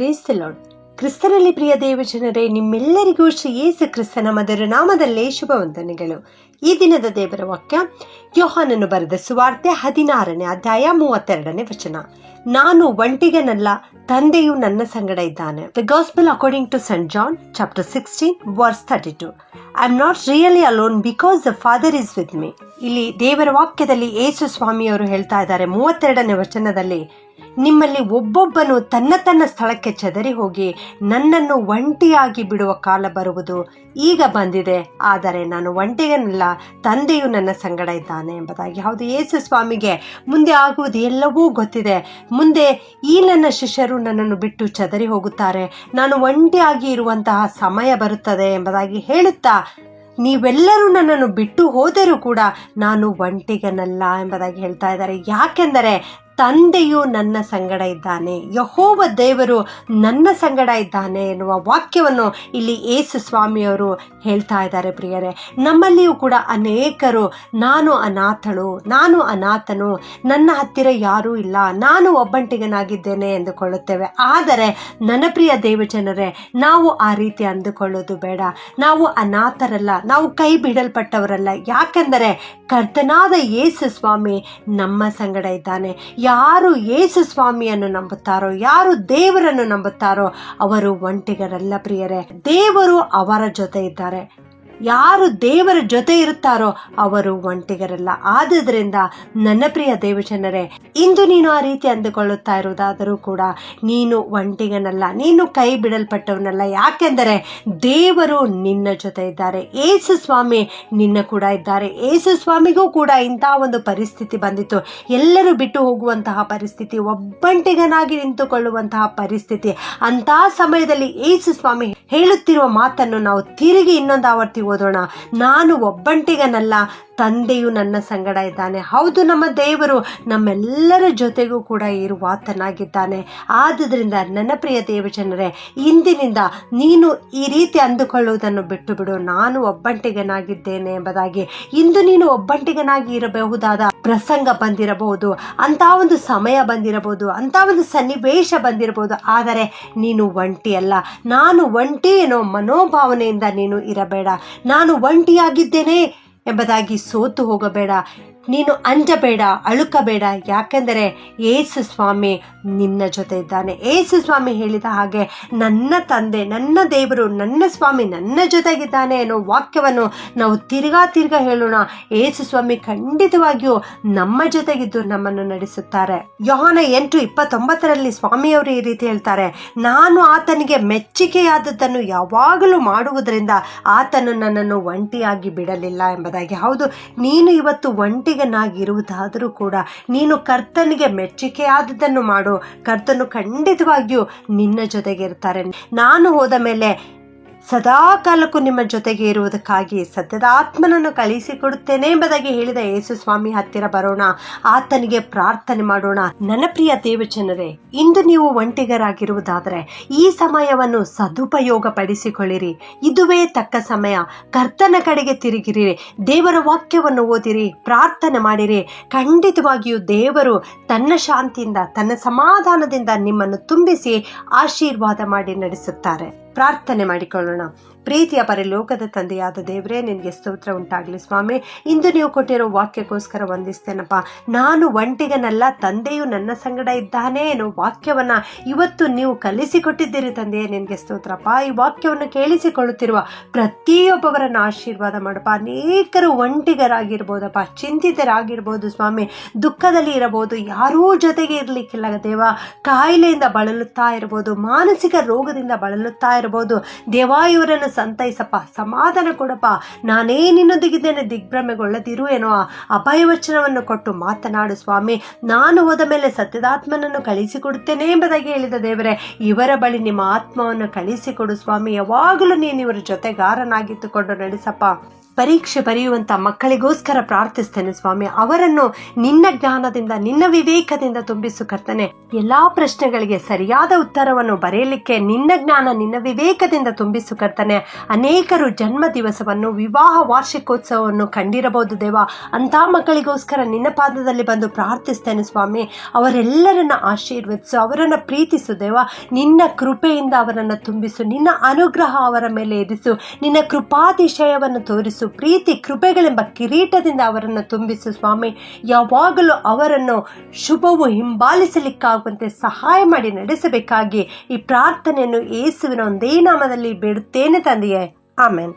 Praise lord ಕ್ರಿಸ್ತನಲ್ಲಿ ಪ್ರಿಯ ದೇವಜನರೇ, ನಿಮ್ಮೆಲ್ಲರಿಗೂ ಶ್ರೀ ಯೇಸು ಕ್ರಿಸ್ತನ ಮಧುರ ನಾಮದಲ್ಲೇ ಶುಭ ವಂದನೆಗಳು. ಈ ದಿನದ ದೇವರ ವಾಕ್ಯ ಯೋಹಾನನ್ನು ಬರೆದ ಸುವಾರ್ತೆ ಹದಿನಾರನೇ ಅಧ್ಯಾಯ ಮೂವತ್ತೆರಡನೇ ವಚನ. ನಾನು ಒಂಟಿಗನಲ್ಲ, ತಂದೆಯು ನನ್ನ ಸಂಗಡ ಇದ್ದಾನೆ. The gospel according to saint John chapter sixteen verse thirty two I am not really alone because the father is with me ಇಲ್ಲಿ ದೇವರ ವಾಕ್ಯದಲ್ಲಿ ಯೇಸು ಸ್ವಾಮಿಯವರು ಹೇಳ್ತಾ ಇದ್ದಾರೆ ಮೂವತ್ತೆರಡನೇ ವಚನದಲ್ಲಿ. ನಿಮ್ಮಲ್ಲಿ ಒಬ್ಬೊಬ್ಬನು ತನ್ನ ತನ್ನ ಸ್ಥಳಕ್ಕೆ ಚದರಿ ಹೋಗಿ ನನ್ನನ್ನು ಒಂಟಿಯಾಗಿ ಬಿಡುವ ಕಾಲ ಬರುವುದು ಈಗ ಬಂದಿದೆ. ಆದರೆ ನಾನು ಒಂಟಿಗನಲ್ಲ ತಂದೆಯು ನನ್ನ ಸಂಗಡ ಇದ್ದಾನೆ ಎಂಬುದಾಗಿ. ಹೌದು, ಯೇಸು ಸ್ವಾಮಿಗೆ ಮುಂದೆ ಆಗುವುದು ಎಲ್ಲವೂ ಗೊತ್ತಿದೆ. ಮುಂದೆ ಈ ನನ್ನ ಶಿಷ್ಯರು ನನ್ನನ್ನು ಬಿಟ್ಟು ಚದರಿ ಹೋಗುತ್ತಾರೆ. ನಾನು ಒಂಟಿಯಾಗಿ ಇರುವಂತಹ ಸಮಯ ಬರುತ್ತದೆ ಎಂಬುದಾಗಿ ಹೇಳುತ್ತಾ, ನೀವೆಲ್ಲರೂ ನನ್ನನ್ನು ಬಿಟ್ಟು ಹೋದರೂ ಕೂಡ ನಾನು ಒಂಟಿಗನಲ್ಲ ಎಂಬುದಾಗಿ ಹೇಳ್ತಾ ಇದ್ದಾರೆ. ಯಾಕೆಂದರೆ ತಂದೆಯು ನನ್ನ ಸಂಗಡ ಇದ್ದಾನೆ, ಯಹೋವ ದೇವರು ನನ್ನ ಸಂಗಡ ಇದ್ದಾನೆ ಎನ್ನುವ ವಾಕ್ಯವನ್ನು ಇಲ್ಲಿ ಏಸು ಸ್ವಾಮಿಯವರು ಹೇಳ್ತಾ ಇದ್ದಾರೆ ಪ್ರಿಯರೇ. ನಮ್ಮಲ್ಲಿಯೂ ಕೂಡ ಅನೇಕರು, ನಾನು ಅನಾಥಳು, ನಾನು ಅನಾಥನು, ನನ್ನ ಹತ್ತಿರ ಯಾರೂ ಇಲ್ಲ, ನಾನು ಒಬ್ಬಂಟಿಗನಾಗಿದ್ದೇನೆ ಎಂದುಕೊಳ್ಳುತ್ತೇವೆ. ಆದರೆ ನನ್ನ ಪ್ರಿಯ ದೇವಜನರೇ, ನಾವು ಆ ರೀತಿ ಅಂದುಕೊಳ್ಳೋದು ಬೇಡ. ನಾವು ಅನಾಥರಲ್ಲ, ನಾವು ಕೈ ಬಿಡಲ್ಪಟ್ಟವರಲ್ಲ. ಯಾಕೆಂದರೆ ಕರ್ತನಾದ ಯೇಸು ಸ್ವಾಮಿ ನಮ್ಮ ಸಂಗಡ ಇದ್ದಾನೆ. ಯಾರು ಯೇಸು ಸ್ವಾಮಿಯನ್ನು ನಂಬುತ್ತಾರೋ ಯಾರು ದೇವರನ್ನು ನಂಬುತ್ತಾರೋ ಅವರು ಒಂಟಿಗರಲ್ಲ ಪ್ರಿಯರೇ. ದೇವರು ಅವರ ಜೊತೆ ಇದ್ದಾರೆ. ಯಾರು ದೇವರ ಜೊತೆ ಇರುತ್ತಾರೋ ಅವರು ಒಂಟಿಗರಲ್ಲ. ಆದ್ದರಿಂದ ನನ್ನ ಪ್ರಿಯ ದೇವಜನರೇ, ಇಂದು ನೀನು ಆ ರೀತಿ ಅಂದುಕೊಳ್ಳುತ್ತಾ ಇರುವುದಾದರೂ ಕೂಡ ನೀನು ಒಂಟಿಗನಲ್ಲ. ನೀನು ಕೈ ಬಿಡಲ್ಪಟ್ಟವನಲ್ಲ. ಯಾಕೆಂದರೆ ದೇವರು ನಿನ್ನ ಜೊತೆ ಇದ್ದಾರೆ. ಏಸು ಸ್ವಾಮಿ ನಿನ್ನ ಕೂಡ ಇದ್ದಾರೆ. ಏಸು ಸ್ವಾಮಿಗೂ ಕೂಡ ಇಂತಹ ಒಂದು ಪರಿಸ್ಥಿತಿ ಬಂದಿತ್ತು. ಎಲ್ಲರೂ ಬಿಟ್ಟು ಹೋಗುವಂತಹ ಪರಿಸ್ಥಿತಿ, ಒಬ್ಬಂಟಿಗನಾಗಿ ನಿಂತುಕೊಳ್ಳುವಂತಹ ಪರಿಸ್ಥಿತಿ. ಅಂತಹ ಸಮಯದಲ್ಲಿ ಏಸು ಸ್ವಾಮಿ ಹೇಳುತ್ತಿರುವ ಮಾತನ್ನು ನಾವು ತಿರುಗಿ ಇನ್ನೊಂದು ಆವರ್ತಿ ಓದೋಣ. ನಾನು ಒಬ್ಬಂಟಿಗನಲ್ಲ ತಂದೆಯು ನನ್ನ ಸಂಗಡ ಇದ್ದಾನೆ. ಹೌದು, ನಮ್ಮ ದೇವರು ನಮ್ಮೆಲ್ಲರ ಜೊತೆಗೂ ಕೂಡ ಇರುವಾತನಾಗಿದ್ದಾನೆ. ಆದುದರಿಂದ ನನ್ನ ಪ್ರಿಯ ದೇವಜನರೇ, ಇಂದಿನಿಂದ ನೀನು ಈ ರೀತಿ ಅಂದುಕೊಳ್ಳುವುದನ್ನು ಬಿಟ್ಟು ಬಿಡು ನಾನು ಒಬ್ಬಂಟಿಗನಾಗಿದ್ದೇನೆ ಎಂಬುದಾಗಿ. ಇಂದು ನೀನು ಒಬ್ಬಂಟಿಗನಾಗಿ ಇರಬಹುದಾದ ಪ್ರಸಂಗ ಬಂದಿರಬಹುದು ಅಂತ ಒಂದು ಸಮಯ ಬಂದಿರಬಹುದು ಅಂತ ಒಂದು ಸನ್ನಿವೇಶ ಬಂದಿರಬಹುದು. ಆದರೆ ನೀನು ಒಂಟಿ ಅಲ್ಲ ನಾನು ಒಂಟಿ ಏನೋ ಮನೋಭಾವನೆಯಿಂದ ನೀನು ಇರಬೇಡ. ನಾನು ಒಂಟಿಯಾಗಿದ್ದೇನೆ ಎಂಬುದಾಗಿ ಸೋತು ಹೋಗಬೇಡ. ನೀನು ಅಂಜಬೇಡ, ಅಳುಕಬೇಡ. ಯಾಕೆಂದರೆ ಏಸು ಸ್ವಾಮಿ ನಿನ್ನ ಜೊತೆ ಇದ್ದಾನೆ. ಏಸು ಸ್ವಾಮಿ ಹೇಳಿದ ಹಾಗೆ ನನ್ನ ತಂದೆ, ನನ್ನ ದೇವರು, ನನ್ನ ಸ್ವಾಮಿ ನನ್ನ ಜೊತೆಗಿದ್ದಾನೆ ಅನ್ನೋ ವಾಕ್ಯವನ್ನು ನಾವು ತಿರ್ಗಾ ತಿರ್ಗಾ ಹೇಳೋಣ. ಏಸು ಸ್ವಾಮಿ ಖಂಡಿತವಾಗಿಯೂ ನಮ್ಮ ಜೊತೆಗಿದ್ದು ನಮ್ಮನ್ನು ನಡೆಸುತ್ತಾರೆ. ಯೋಹಾನ ಎಂಟು ಇಪ್ಪತ್ತೊಂಬತ್ತರಲ್ಲಿ ಸ್ವಾಮಿಯವರು ಈ ರೀತಿ ಹೇಳ್ತಾರೆ, ನಾನು ಆತನಿಗೆ ಮೆಚ್ಚುಗೆಯಾದದ್ದನ್ನು ಯಾವಾಗಲೂ ಮಾಡುವುದರಿಂದ ಆತನು ನನ್ನನ್ನು ಒಂಟಿಯಾಗಿ ಬಿಡಲಿಲ್ಲ ಎಂಬುದಾಗಿ. ಹೌದು, ನೀನು ಇವತ್ತು ಒಂಟಿಗನಾಗಿರುವುದಾದರೂ ಕೂಡ ನೀನು ಕರ್ತನಿಗೆ ಮೆಚ್ಚುಗೆಯಾದದನ್ನು ಮಾಡು. ಕರ್ತನು ಖಂಡಿತವಾಗಿಯೂ ನಿನ್ನ ಜೊತೆಗೆ ಇರ್ತಾರೆ ನಾನು ಹೋದ ಮೇಲೆ ಸದಾ ಕಾಲಕ್ಕೂ ನಿಮ್ಮ ಜೊತೆಗೆ ಇರುವುದಕ್ಕಾಗಿ ಸತ್ಯದ ಆತ್ಮನನ್ನು ಕಳಿಸಿಕೊಡುತ್ತೇನೆ ಎಂಬುದಾಗಿ ಹೇಳಿದ ಯೇಸು ಸ್ವಾಮಿ ಹತ್ತಿರ ಬರೋಣ. ಆತನಿಗೆ ಪ್ರಾರ್ಥನೆ ಮಾಡೋಣ. ನನ್ನ ಪ್ರಿಯ ದೇವಜನರೇ, ಇಂದು ನೀವು ಒಂಟಿಗರಾಗಿರುವುದಾದರೆ ಈ ಸಮಯವನ್ನು ಸದುಪಯೋಗ ಪಡಿಸಿಕೊಳ್ಳಿರಿ ಇದುವೇ ತಕ್ಕ ಸಮಯ. ಕರ್ತನ ಕಡೆಗೆ ತಿರುಗಿರಿ. ದೇವರ ವಾಕ್ಯವನ್ನು ಓದಿರಿ. ಪ್ರಾರ್ಥನೆ ಮಾಡಿರಿ. ಖಂಡಿತವಾಗಿಯೂ ದೇವರು ತನ್ನ ಶಾಂತಿಯಿಂದ, ತನ್ನ ಸಮಾಧಾನದಿಂದ ನಿಮ್ಮನ್ನು ತುಂಬಿಸಿ ಆಶೀರ್ವಾದ ಮಾಡಿ ನಡೆಸುತ್ತಾರೆ. ಪ್ರಾರ್ಥನೆ ಮಾಡಿಕೊಳ್ಳೋಣ. ಪ್ರೀತಿಯ ಪರಲೋಕದ ತಂದೆಯಾದ ದೇವರೇ, ನಿನಗೆ ಸ್ತೋತ್ರ ಉಂಟಾಗಲಿ ಸ್ವಾಮಿ. ಇಂದು ನೀವು ಕೊಟ್ಟಿರೋ ವಾಕ್ಯಕ್ಕೋಸ್ಕರ ವಂದಿಸ್ತೇನಪ್ಪ. ನಾನು ಒಂಟಿಗನಲ್ಲ, ತಂದೆಯು ನನ್ನ ಸಂಗಡ ಇದ್ದಾನೆ ಅನ್ನೋ ವಾಕ್ಯವನ್ನು ಇವತ್ತು ನೀವು ಕಲಿಸಿಕೊಟ್ಟಿದ್ದೀರಿ ತಂದೆಯೇ, ನಿನಗೆ ಸ್ತೋತ್ರಪ್ಪ. ಈ ವಾಕ್ಯವನ್ನು ಕೇಳಿಸಿಕೊಳ್ಳುತ್ತಿರುವ ಪ್ರತಿಯೊಬ್ಬವರನ್ನು ಆಶೀರ್ವಾದ ಮಾಡಪ್ಪ. ಅನೇಕರು ಒಂಟಿಗರಾಗಿರ್ಬೋದಪ್ಪ, ಚಿಂತಿತರಾಗಿರ್ಬೋದು ಸ್ವಾಮಿ. ದುಃಖದಲ್ಲಿ ಇರಬಹುದು, ಯಾರೂ ಜೊತೆಗೆ ಇರಲಿಕ್ಕಿಲ್ಲ ದೇವ. ಕಾಯಿಲೆಯಿಂದ ಬಳಲುತ್ತಾ ಇರ್ಬೋದು, ಮಾನಸಿಕ ರೋಗದಿಂದ ಬಳಲುತ್ತಾ ಇರ್ಬೋದು. ದೇವ, ಇವರನ್ನು ಸಂತೈಸಪ್ಪ, ಸಮಾಧಾನ ಕೊಡಪ್ಪ. ನಾನೇ ನಿನ್ನೊಂದಿಗಿದ್ದೇನೆ, ದಿಗ್ಭ್ರಮೆಗೊಳ್ಳದಿರು ಏನೋ ಅಭಯವಚನವನ್ನು ಕೊಟ್ಟು ಮಾತನಾಡು ಸ್ವಾಮಿ. ನಾನು ಹೋದ ಮೇಲೆ ಸತ್ಯದಾತ್ಮನನ್ನು ಕಳಿಸಿಕೊಡುತ್ತೇನೆ ಎಂಬುದಾಗಿ ಹೇಳಿದ ದೇವರೇ, ಇವರ ಬಳಿ ನಿಮ್ಮ ಆತ್ಮವನ್ನು ಕಳಿಸಿಕೊಡು ಸ್ವಾಮಿ. ಯಾವಾಗಲೂ ನೀನು ಇವರ ಜೊತೆಗಾರನಾಗಿತ್ತುಕೊಂಡು ನಡೆಸಪ್ಪ. ಪರೀಕ್ಷೆ ಬರೆಯುವಂಥ ಮಕ್ಕಳಿಗೋಸ್ಕರ ಪ್ರಾರ್ಥಿಸ್ತೇನೆ ಸ್ವಾಮಿ. ಅವರನ್ನು ನಿನ್ನ ಜ್ಞಾನದಿಂದ, ನಿನ್ನ ವಿವೇಕದಿಂದ ತುಂಬಿಸು ಕರ್ತನೆ. ಎಲ್ಲಾ ಪ್ರಶ್ನೆಗಳಿಗೆ ಸರಿಯಾದ ಉತ್ತರವನ್ನು ಬರೆಯಲಿಕ್ಕೆ ನಿನ್ನ ಜ್ಞಾನ, ನಿನ್ನ ವಿವೇಕದಿಂದ ತುಂಬಿಸು ಕರ್ತನೆ. ಅನೇಕರು ಜನ್ಮ ದಿವಸವನ್ನು ವಿವಾಹ ವಾರ್ಷಿಕೋತ್ಸವವನ್ನು ಕಂಡಿರಬಹುದು ದೇವ. ಅಂಥ ಮಕ್ಕಳಿಗೋಸ್ಕರ ನಿನ್ನ ಪಾದದಲ್ಲಿ ಬಂದು ಪ್ರಾರ್ಥಿಸ್ತೇನೆ ಸ್ವಾಮಿ. ಅವರೆಲ್ಲರನ್ನ ಆಶೀರ್ವದಿಸು, ಅವರನ್ನು ಪ್ರೀತಿಸು ದೇವ. ನಿನ್ನ ಕೃಪೆಯಿಂದ ಅವರನ್ನು ತುಂಬಿಸು, ನಿನ್ನ ಅನುಗ್ರಹ ಅವರ ಮೇಲೆ ಇರಿಸು, ನಿನ್ನ ಕೃಪಾತಿಶಯವನ್ನು ತೋರಿಸು. ಪ್ರೀತಿ, ಕೃಪೆಗಳೆಂಬ ಕಿರೀಟದಿಂದ ಅವರನ್ನು ತುಂಬಿಸು ಸ್ವಾಮಿ. ಯಾವಾಗಲೂ ಅವರನ್ನು ಶುಭವು ಹಿಂಬಾಲಿಸಲಿಕ್ಕಾಗುವಂತೆ ಸಹಾಯ ಮಾಡಿ ನಡೆಸಬೇಕಾಗಿ ಈ ಪ್ರಾರ್ಥನೆಯನ್ನು ಏಸುವಿನ ಒಂದೇ ನಾಮದಲ್ಲಿ ಬಿಡುತ್ತೇನೆ ತಂದೆಯೇ. ಆಮೇನ್.